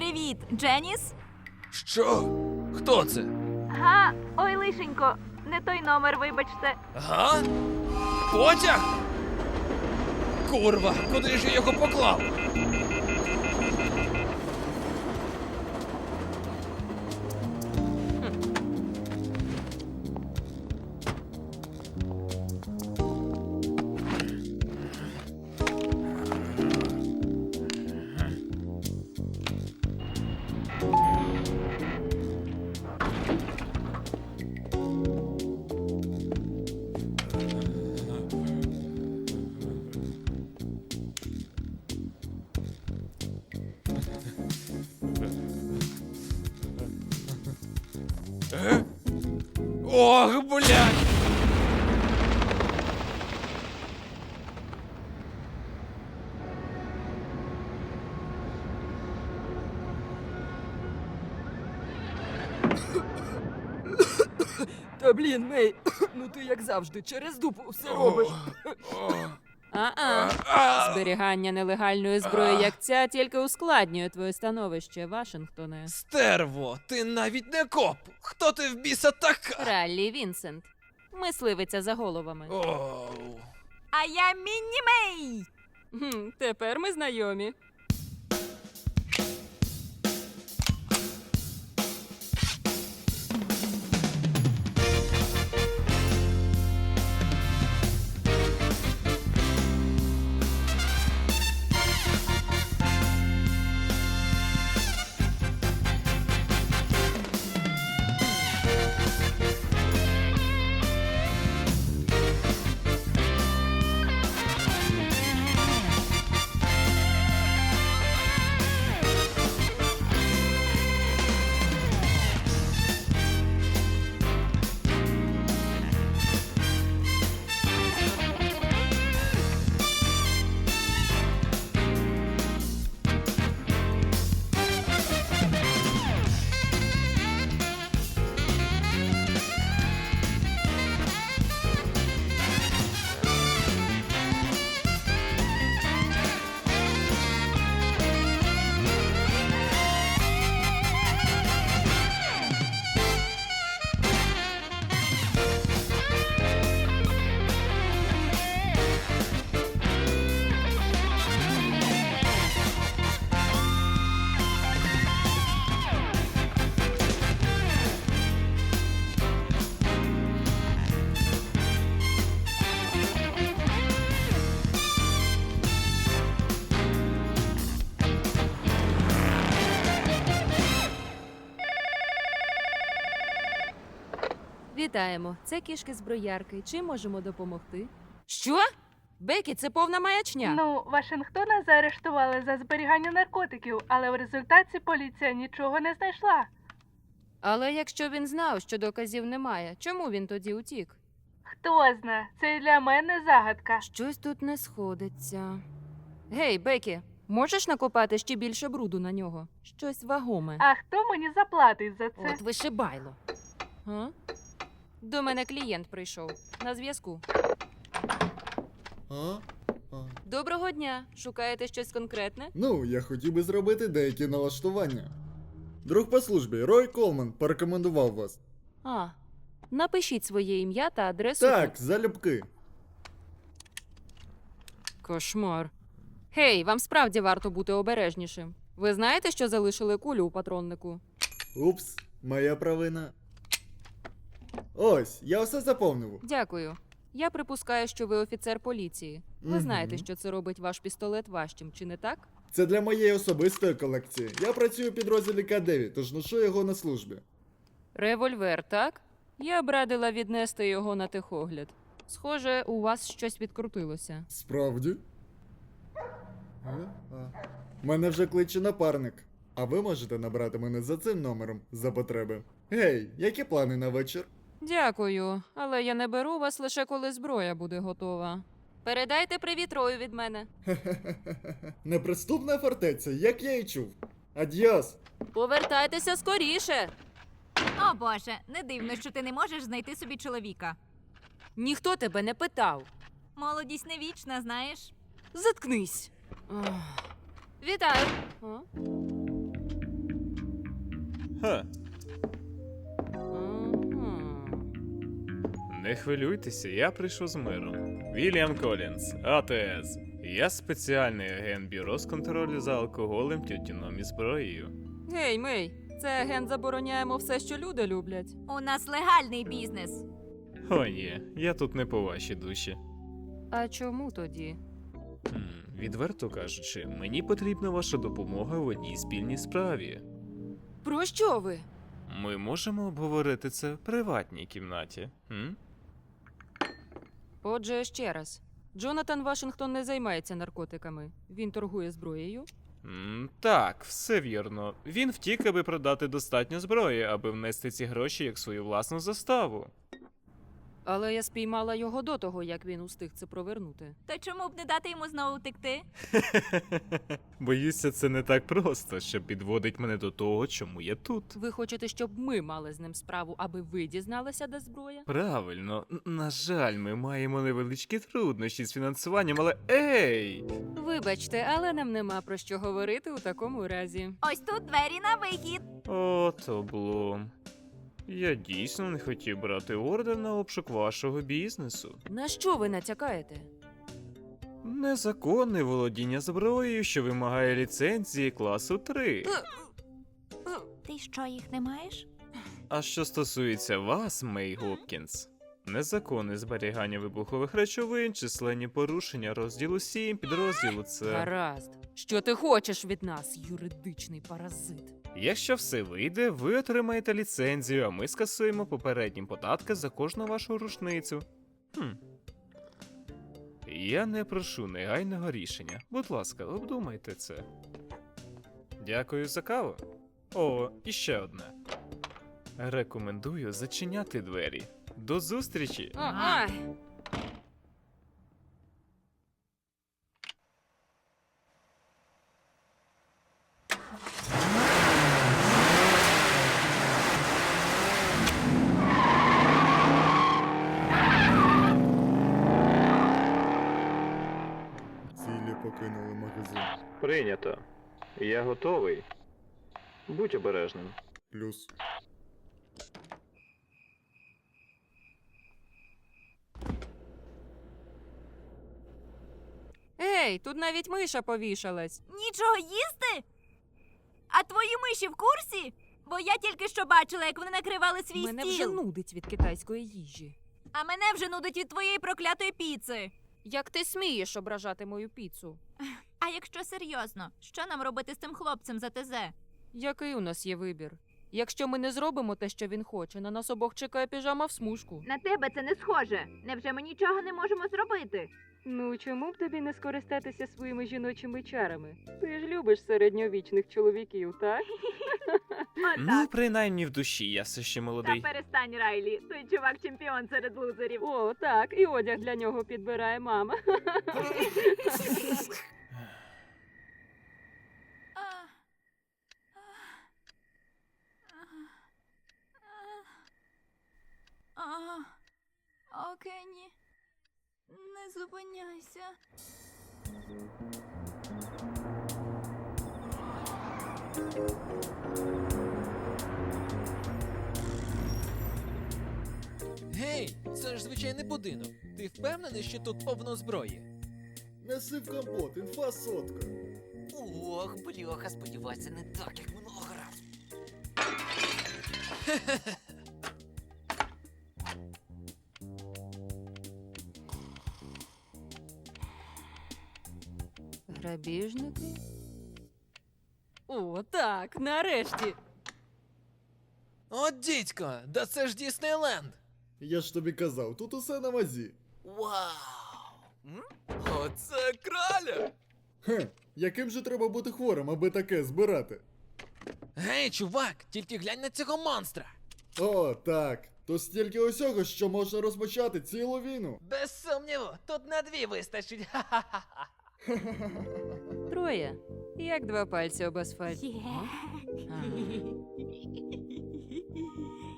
Привіт, Дженіс? Що? Хто це? Га, ой, лишенько, не той номер, вибачте. Га? Потяг? Курва, куди ж я його поклав? Ох, блядь! Та блін, Мей, ну ти як завжди, через дупу все робиш. А-а. Зберігання нелегальної зброї, як ця, тільки ускладнює твоє становище, Вашингтоне. Стерво, ти навіть не коп. Хто ти в біса така? Раллі Вінсент. Мисливиця за головами. Оу. А я мінімей. Тепер ми знайомі. Вітаємо. Це кішки зброярки. Чим можемо допомогти? Що? Бекі, це повна маячня. Ну, Вашингтона заарештували за зберігання наркотиків, але в результаті поліція нічого не знайшла. Але якщо він знав, що доказів немає, чому він тоді утік? Хто зна, це і для мене загадка. Щось тут не сходиться. Гей, Бекі, можеш накопати ще більше бруду на нього? Щось вагоме. А хто мені заплатить за це? От вишибайло. А? До мене клієнт прийшов. На зв'язку. А? А. Доброго дня. Шукаєте щось конкретне? Ну, я хотів би зробити деякі налаштування. Друг по службі Рой Колман порекомендував вас. А. Напишіть своє ім'я та адресу. Так, залюбки. Кошмар. Гей, вам справді варто бути обережнішим. Ви знаєте, що залишили кулю у патроннику? Упс, моя провина. Ось, я все заповнив. Дякую. Я припускаю, що ви офіцер поліції. Ви Мгм. знаєте, що це робить ваш пістолет важчим, чи не так? Це для моєї особистої колекції. Я працюю у підрозділі К9, тож ношу його на службі. Револьвер, так? Я б радила віднести його на техогляд. Схоже, у вас щось відкрутилося. Справді? А. Мене вже кличе напарник. А ви можете набрати мене за цим номером за потреби. Гей, які плани на вечір? Дякую, але я не беру вас лише коли зброя буде готова. Передайте привіт Рою від мене. Неприступна фортеця, як я і чув. Адьос! Повертайтеся скоріше. О боже, не дивно, що ти не можеш знайти собі чоловіка. Ніхто тебе не питав. Молодість не вічна, знаєш. Заткнись. Ах. Вітаю. Ха, не хвилюйтеся, я прийшов з миром. Вільям Колінс, АТС. Я спеціальний агент бюро з контролю за алкоголем, тютюном і зброєю. Гей, Мей, це агент забороняємо все, що люди люблять. У нас легальний бізнес. О, ні, я тут не по вашій душі. А чому тоді? Хм, відверто кажучи, мені потрібна ваша допомога в одній спільній справі. Про що ви? Ми можемо обговорити це в приватній кімнаті. М? Отже, ще раз. Джонатан Вашингтон не займається наркотиками. Він торгує зброєю. М, Так, все вірно. Він втік, аби продати достатньо зброї, аби внести ці гроші як свою власну заставу. Але я спіймала його до того, як він устиг це провернути. То чому б не дати йому знову втекти? Боюся, це не так просто, що підводить мене до того, чому я тут. Ви хочете, щоб ми мали з ним справу, аби ви дізналися, де зброя? Правильно, Н- на жаль, ми маємо невеличкі труднощі з фінансуванням, але ей! Вибачте, але нам нема про що говорити у такому разі. Ось тут двері на вихід. От облом. Я дійсно не хотів брати ордер на обшук вашого бізнесу. На що ви натякаєте? Незаконне володіння зброєю, що вимагає ліцензії класу 3. Ти що, їх не маєш? А що стосується вас, Мей Гопкінс, незаконне зберігання вибухових речовин, численні порушення розділу 7, підрозділу С. Гаразд. Що ти хочеш від нас, юридичний паразит? Якщо все вийде, ви отримаєте ліцензію, а ми скасуємо попередні податки за кожну вашу рушницю. Хм. Я не прошу негайного рішення. Будь ласка, обдумайте це. Дякую за каву. О, і ще одне. Рекомендую зачиняти двері. До зустрічі! Ай! Готовий. Будь обережним. Плюс. Ей, тут навіть миша повішалась. Нічого їсти? А твої миші в курсі? Бо я тільки що бачила, як вони накривали свій Мене стіл. вже нудить від китайської їжі. А мене вже нудить від твоєї проклятої піци. Як ти смієш ображати мою піцу? А якщо серйозно, що нам робити з цим хлопцем за ТЗ? Який у нас є вибір? Якщо ми не зробимо те, що він хоче, на нас обох чекає піжама в смужку. На тебе це не схоже. Невже ми нічого не можемо зробити? Ну чому б тобі не скористатися своїми жіночими чарами? Ти ж любиш середньовічних чоловіків, так? Ну, принаймні в душі я все ще молодий. перестань, Райлі. Той чувак чемпіон серед лузерів. О, так, і одяг для нього підбирає мама. Окей, ні. Не зупиняйся. Гей, це ж звичайний будинок. Ти впевнений, що тут повно зброї? Неси в компот, інфа сотка. Ох, бляха, сподівайся, не так, як минулого разу. Грабіжники? О, так, нарешті. От дідько, да це ж Діснейленд! Я ж тобі казав, тут усе на вазі. Вау! М? Оце краля! Хе, яким же треба бути хворим, аби таке збирати? Гей, чувак, тільки глянь на цього монстра! О, так. То стільки усього, що можна розпочати цілу війну. Без сумніву, тут на дві вистачить. Ха-ха-ха. Троє. Як два пальці об асфальт.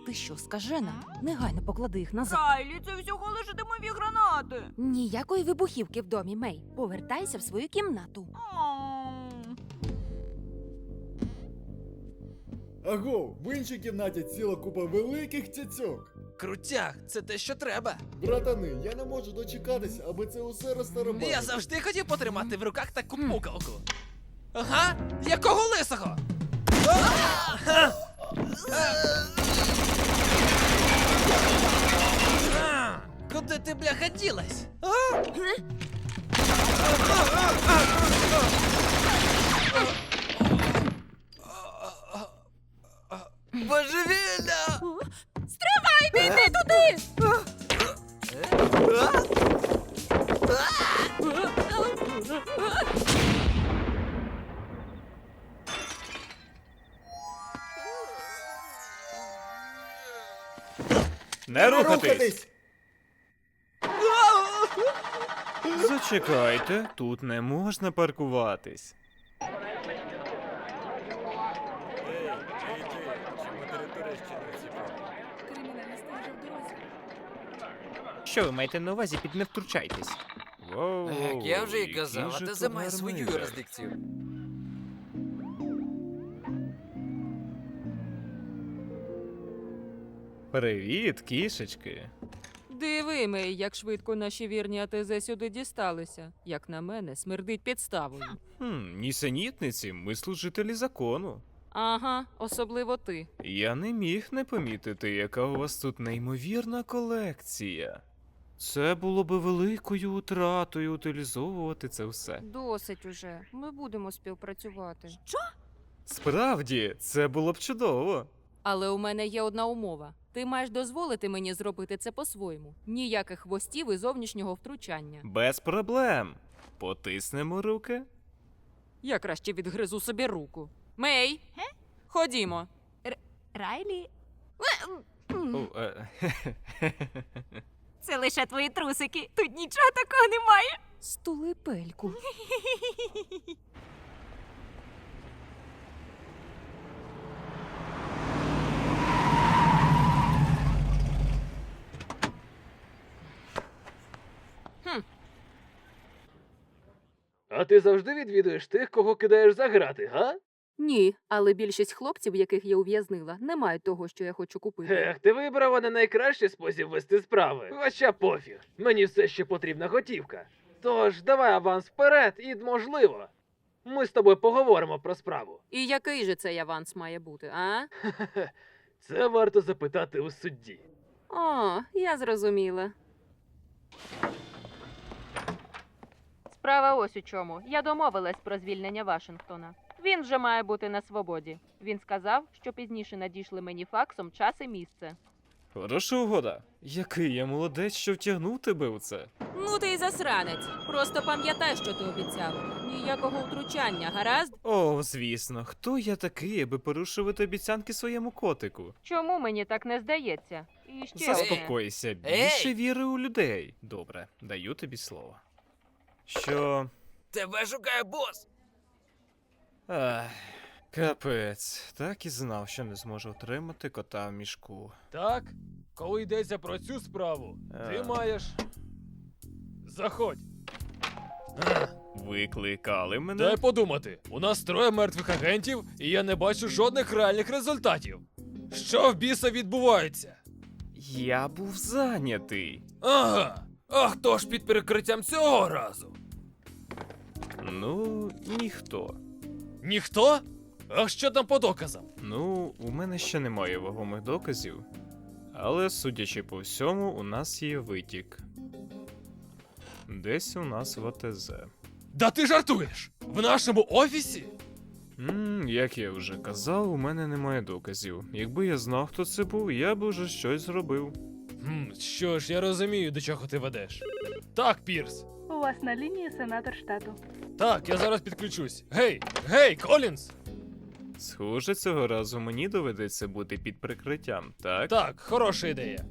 Ти що, скажена? Негайно поклади їх назад. Райлі, це всього лише димові гранати. Ніякої вибухівки в домі, Мей. Повертайся в свою кімнату. Аго, в іншій кімнаті ціла купа великих цяцьок. Крутяк, це те, що треба. Братани, я не можу дочекатися, аби це усе розтарабанити. Я завжди хотів потримати в руках таку пукалку. Ага, якого лисого? А, Куди ти, бляха, ділась? А? Зачекайте, тут не можна паркуватись. Що ви маєте на увазі під не втручайтесь? Воу, Так, я вже який казав, а же ти то займай свою юрисдикцію. Привіт, кішечки. Диви, Мей, як швидко наші вірні АТЗ сюди дісталися. Як на мене, смердить підставою. Хм, нісенітниці, ми служителі закону. Ага, особливо ти. Я не міг не помітити, яка у вас тут неймовірна колекція. Це було би великою утратою утилізовувати це все. Досить уже. Ми будемо співпрацювати. Справді, це було б чудово. Але у мене є одна умова. Ти маєш дозволити мені зробити це по-своєму. Ніяких хвостів і зовнішнього втручання. Без проблем. Потиснемо руки. Я краще відгризу собі руку. Мей! Ходімо. Райлі, О, е, це лише твої трусики. Тут нічого такого немає. Стули пельку. А ти завжди відвідуєш тих, кого кидаєш за грати, га? Ні, але більшість хлопців, яких я ув'язнила, не мають того, що я хочу купити. Ех, ти вибрала не найкращий спосіб вести справи. Хоча пофіг. Мені все ще потрібна готівка. Тож давай аванс вперед і, можливо, ми з тобою поговоримо про справу. І який же цей аванс має бути, а? Це варто запитати у судді. О, я зрозуміла. Справа ось у чому. Я домовилась про звільнення Вашингтона. Він вже має бути на свободі. Він сказав, що пізніше надійшли мені факсом час і місце. Хороша угода. Який я молодець, що втягнув тебе в це. Ну ти й засранець. Просто пам'ятай, що ти обіцяв. Ніякого втручання, гаразд? О, звісно, хто я такий, аби порушувати обіцянки своєму котику? Чому мені так не здається? І ще одне. Заспокойся, більше віри у людей. Добре, даю тобі слово. Що. Тебе шукає бос! Ах, капець, так і знав, що не зможу отримати кота в мішку. Так, коли йдеться про цю справу, ти Е. маєш. Заходь. Викликали мене? Дай подумати, у нас троє мертвих агентів, і я не бачу жодних реальних результатів. Що в біса відбувається? Я був зайнятий. Ага. А хто ж під перекриттям цього разу? Ну, ніхто. Ніхто? А що там по доказам? Ну, у мене ще немає вагомих доказів. Але, судячи по всьому, у нас є витік. Десь у нас в АТЗ. Да ти жартуєш? В нашому офісі? Ммм, як я вже казав, у мене немає доказів. Якби я знав, хто це був, я б уже щось зробив. Хм, що ж, я розумію, до чого ти ведеш. Так, Пірс. У вас на лінії сенатор штату. Так, я зараз підключусь. Гей, гей, Колінс! Схоже, цього разу мені доведеться бути під прикриттям, так? Так, хороша ідея.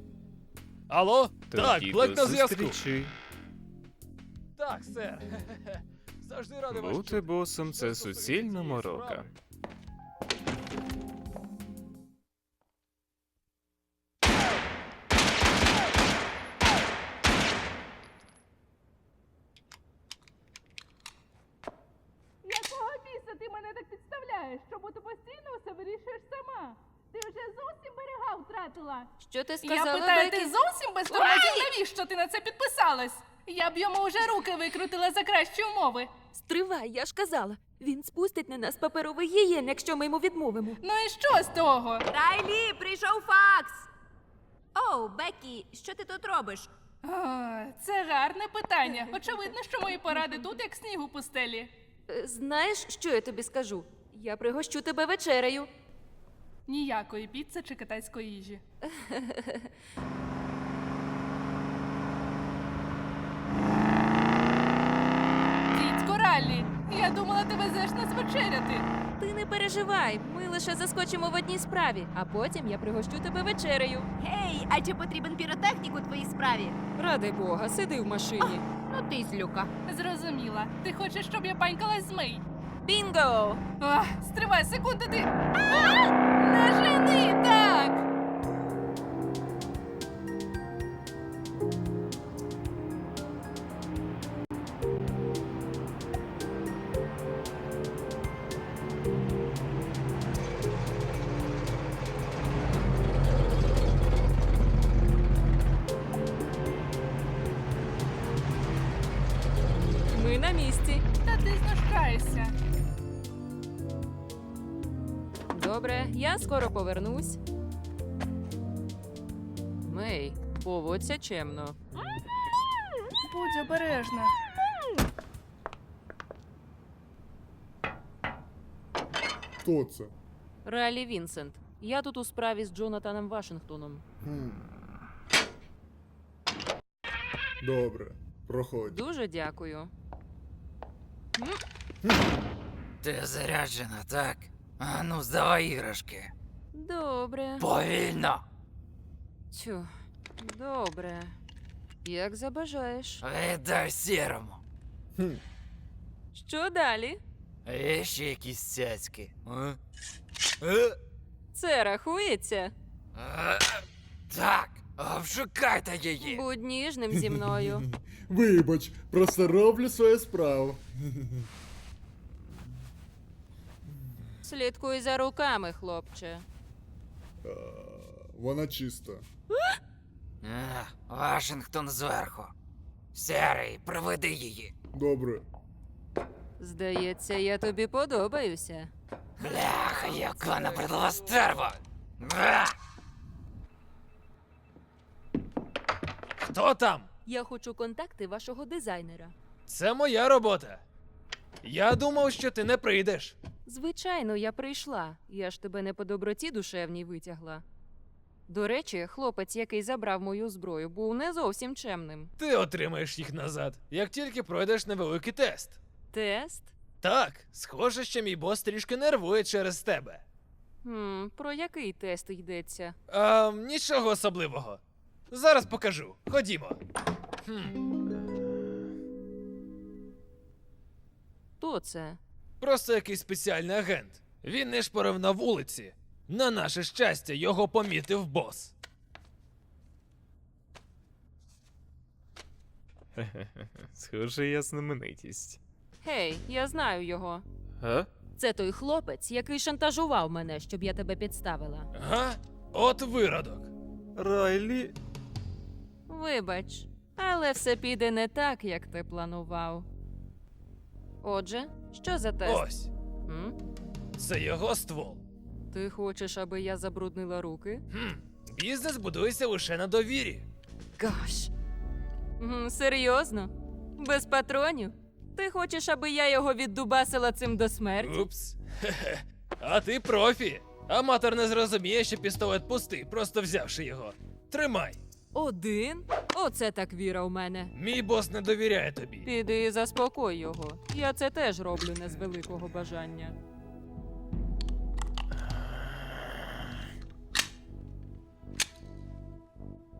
Алло? так, Тоді Блек до на зв'язку. зустрічі. Так, сер. Завжди радий вас Бути чути. босом це суцільна морока. справи? Виглядаєш, чому ти постійно все вирішуєш сама? Ти вже зовсім берега втратила. Що ти Я сказала, питаю, ти зовсім без тормозів, навіщо ти на це підписалась? Я б йому вже руки викрутила за кращі умови. Стривай, я ж казала. Він спустить на нас паперовий гієн, якщо ми йому відмовимо. Ну і що з того? Райлі, прийшов факс. Оу, Бекі, що ти тут робиш? О, це гарне питання. Очевидно, що мої поради тут, як сніг у пустелі. Е, Знаєш, що я тобі скажу? Я пригощу тебе вечерею. Ніякої піци чи китайської їжі. Дідько Раллі, я думала, ти везеш нас вечеряти. Ти не переживай, ми лише заскочимо в одній справі, а потім я пригощу тебе вечерею. Гей, а чи потрібен піротехнік у твоїй справі? Ради Бога, сиди в машині. Ну ти злюка. Зрозуміла. Ти хочеш, щоб я панькалась з Мей? Бінго! Ох, стривай, секунду, ти. А! Не жени поводься чемно. Будь обережна. Хто це? Ралі Вінсент. Я тут у справі з Джонатаном Вашингтоном. Хм. Добре, проходь. Дуже дякую. Ти заряджена, так? А ну, здавай іграшки. Добре. Повільно! Тю. Добре. Як забажаєш. Віддай сірому. Хм. Що далі? Є ще якісь цяцьки. А? Е? Це рахується? Так, обшукайте її. Будь ніжним зі мною. Вибач, просто роблю свою справу. Слідкуй за руками, хлопче. А, Вона чиста. Вашингтон зверху. Сірий, проведи її. Добре. Здається, я тобі подобаюся. Бляха, яка набридла стерва. Хто там? Я хочу контакти вашого дизайнера. Це моя робота. Я думав, що ти не прийдеш. Звичайно, я прийшла. Я ж тебе не по доброті душевній витягла. До речі, хлопець, який забрав мою зброю, був не зовсім чемним. Ти отримаєш їх назад, як тільки пройдеш невеликий тест. Тест? Так, схоже, що мій бос трішки нервує через тебе. Хм, про який тест йдеться? А, нічого особливого. Зараз покажу. Ходімо. Хм, Хто це? просто якийсь спеціальний агент. Він не шпорив на вулиці. На наше щастя, його помітив бос. Схоже, я знаменитість. Гей, я знаю його. А? Це той хлопець, який шантажував мене, щоб я тебе підставила. Га? От виродок. Райлі. Вибач, але все піде не так, як ти планував. Отже, що за тест? Ось, М? це його ствол. Ти хочеш, аби я забруднила руки? Хм, бізнес будується лише на довірі. Гаш. М, Серйозно? Без патронів? Ти хочеш, аби я його віддубасила цим до смерті? Упс. Хе-хе. А ти профі. Аматор не зрозуміє, що пістолет пустий, просто взявши його. Тримай. Один? Оце так віра в мене. Мій бос не довіряє тобі. Піди і заспокой його. Я це теж роблю не з великого бажання.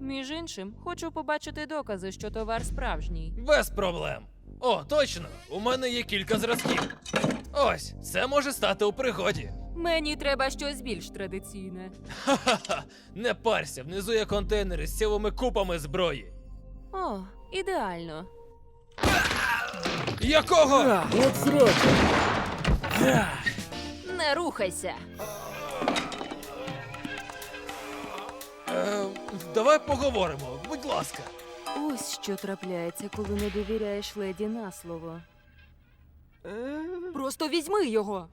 Між іншим, хочу побачити докази, що товар справжній. Без проблем. О, точно! У мене є кілька зразків. Ось, це може стати у пригоді. Мені треба щось більш традиційне. Ха-ха-ха! Не парся, внизу є контейнери з цілими купами зброї. О, ідеально. Якого? От Не рухайся. Давай поговоримо, будь ласка. Ось що трапляється, коли не довіряєш леді на слово. Просто візьми його.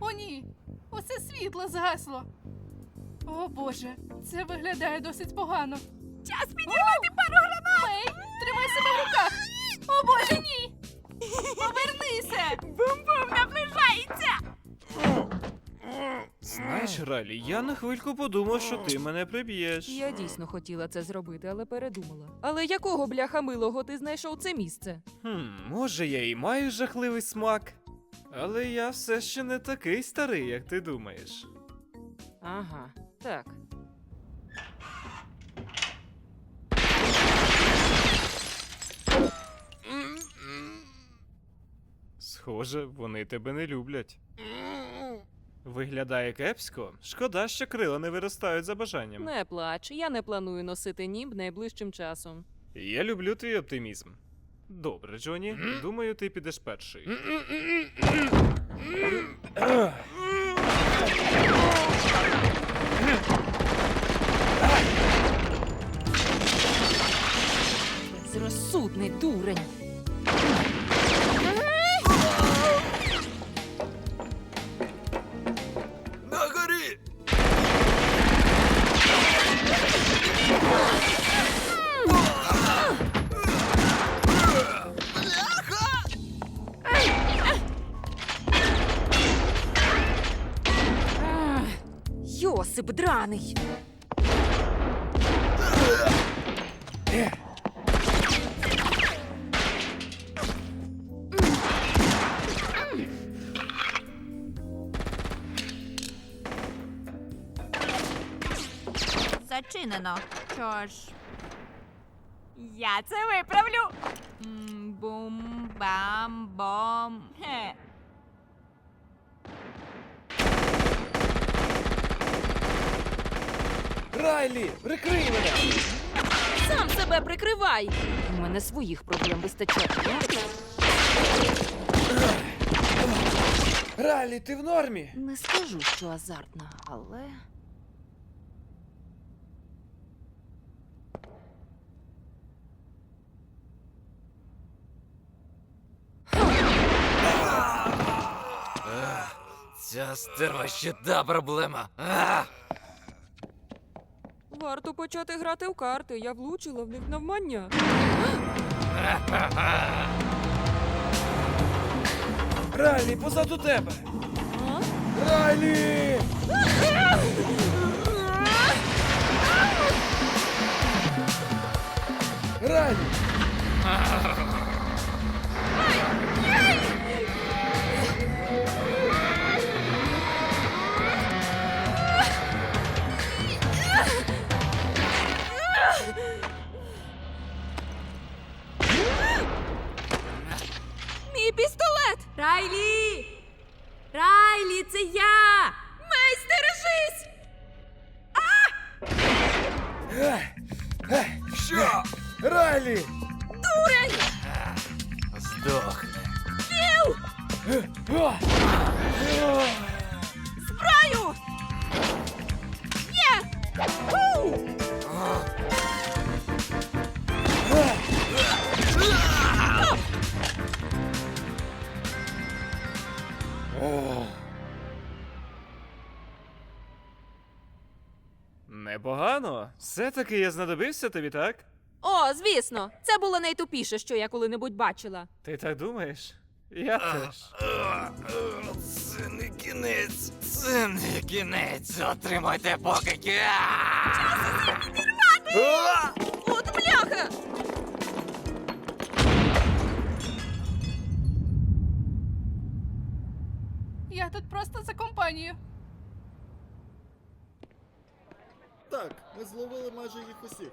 О, ні! Усе світло згасло. О боже, це виглядає досить погано. Час підірвати пару гранат! Мей, тримай себе в руках! О боже, ні! Повернися! Бум-бум наближається! Знаєш, Ралі, я на хвильку подумав, що ти мене приб'єш. Я дійсно хотіла це зробити, але передумала. Але якого бляха милого ти знайшов це місце? Хм, може, я і маю жахливий смак. Але я все ще не такий старий, як ти думаєш. Ага, так. Схоже, вони тебе не люблять. Виглядає кепсько. Шкода, що крила не виростають за бажанням. Не плач, я не планую носити німб найближчим часом. Я люблю твій оптимізм. Добре, Джоні. Думаю, ти підеш перший. Драний. Зачинено. Що ж. Я це виправлю. Бум-бам-бом. Райлі, прикрий мене! Сам себе прикривай. У мене своїх проблем вистачає. Райлі, ти в нормі? Не скажу, що азартна, але. Ця стерва ще та проблема. А! Варто почати грати в карти. Я влучила в них навмання. Райлі, позаду тебе! Райлі! Непогано. Все-таки я знадобився тобі, так? О, звісно, це було найтупіше, що я коли-небудь бачила. Ти так думаєш? Я теж. Це не кінець. Це не кінець. Отримайте покики. От бляха! Я тут просто за компанію. Так, ми зловили майже їх усіх.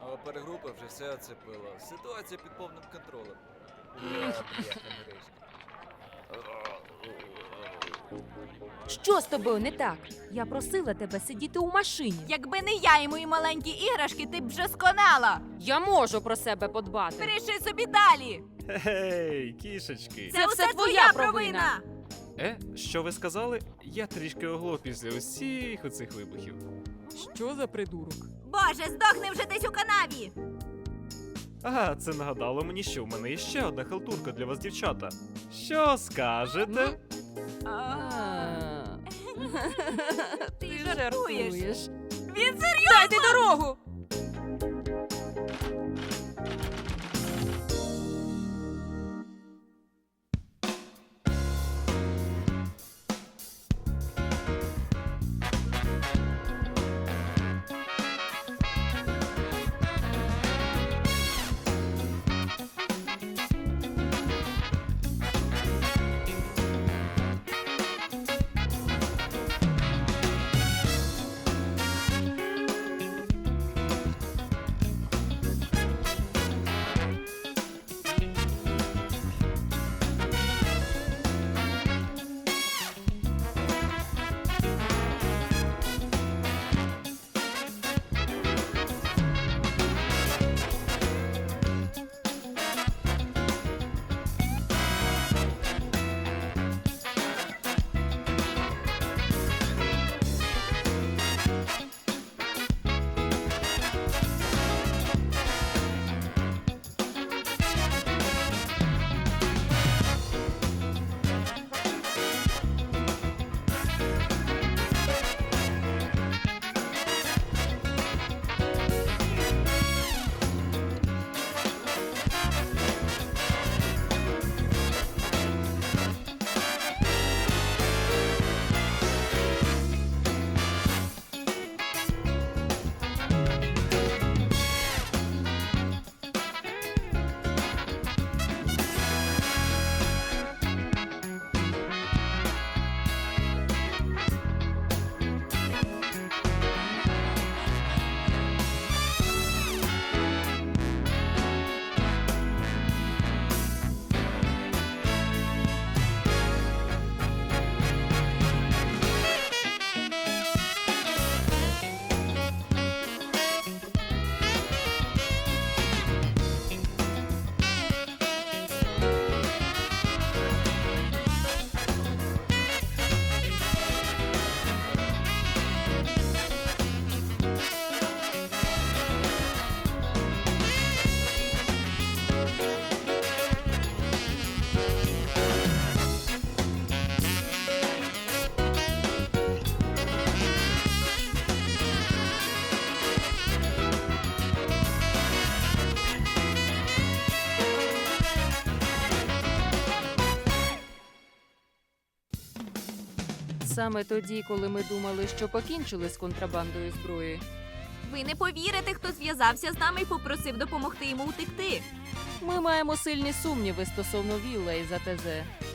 А опергрупа вже все оцепила. Ситуація під повним контролем. Що з тобою не так? Я просила тебе сидіти у машині. Якби не я і мої маленькі іграшки, ти б вже сконала. Я можу про себе подбати. Бережи собі далі. Гей, кішечки. Це, все твоя провина. Е, що ви сказали? Я трішки оглох після усіх оцих вибухів. Що за придурок? Боже, здохни вже десь у канаві. Ага, це нагадало мені, що в мене є ще одна халтурка для вас, дівчата. Що скажете? Ти жартуєш. Він серйозно. Дайте дорогу! Саме тоді, коли ми думали, що покінчили з контрабандою зброї, Ви не повірите, хто зв'язався з нами і попросив допомогти йому утекти. ми маємо сильні сумніви стосовно Вілла із АТЗ.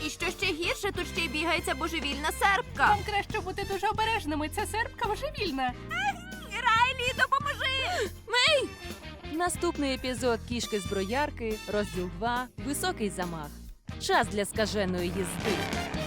І що ще гірше, тут ще й бігається божевільна серпка. Вам краще бути дуже обережними. Ця серпка божевільна. Райлі, допоможи! Наступний епізод кішки зброярки, розділ 2 Високий замах. Час для скаженої їзди.